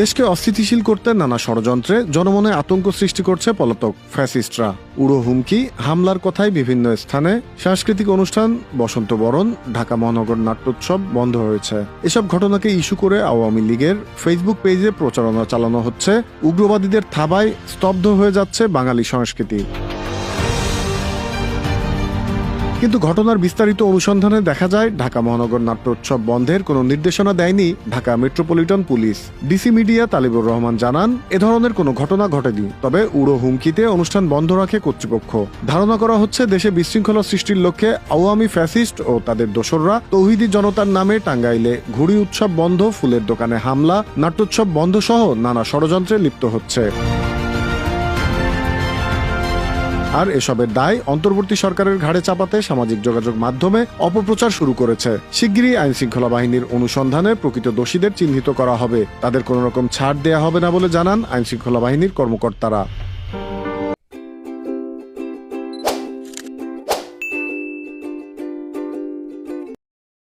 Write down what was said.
দেশকে অস্থিতিশীল করতে নানা ষড়যন্ত্রে জনমনে আতঙ্ক সৃষ্টি করছে পলাতক ফ্যাসিস্টরা। উড়ো হুমকি, হামলার কথায় বিভিন্ন স্থানে সাংস্কৃতিক অনুষ্ঠান, বসন্ত বরণ, ঢাকা মহানগর নাট্যোৎসব বন্ধ হয়েছে এসব ঘটনাকে ইস্যু করে আওয়ামী লীগের ফেসবুক পেজে প্রচারণা চালানো হচ্ছে। উগ্রবাদীদের থাবায় স্তব্ধ হয়ে যাচ্ছে বাঙালি সংস্কৃতি। কিন্তু ঘটনার বিস্তারিত অনুসন্ধানে দেখা যায়, ঢাকা মহানগর নাট্যোৎসব বন্ধের কোনো নির্দেশনা দেয়নি Dhaka metropolitan police. DC media Talibur Rahman জানান, এ ধরনের কোনো ঘটনা ঘটেনি, তবে উড়ো হুমকিতে অনুষ্ঠান বন্ধ রাখে কর্তৃপক্ষ। ধারণা করা হচ্ছে, দেশে বিশৃঙ্খলা সৃষ্টির লক্ষ্যে আওয়ামী ফ্যাসিস্ট ও তাদের দোসররা তৌহিদি জনতার নামে টাঙ্গাইলে ঘুড়ি উৎসব বন্ধ, ফুলের দোকানে হামলা, নাট্যোৎসব বন্ধ সহ নানা ষড়যন্ত্রে লিপ্ত হচ্ছে। আর এসবের দায় অন্তর্বর্তী সরকারের ঘাড়ে চাপাতে সামাজিক যোগাযোগ মাধ্যমে অপপ্রচার শুরু করেছে। শিগগিরই আইন শৃঙ্খলা বাহিনীর অনুসন্ধানে প্রকৃত দোষীদের চিহ্নিত করা হবে। তাদের কোনো রকম ছাড় দেয়া হবে না বলে জানান আইন শৃঙ্খলা বাহিনীর কর্মকর্তারা।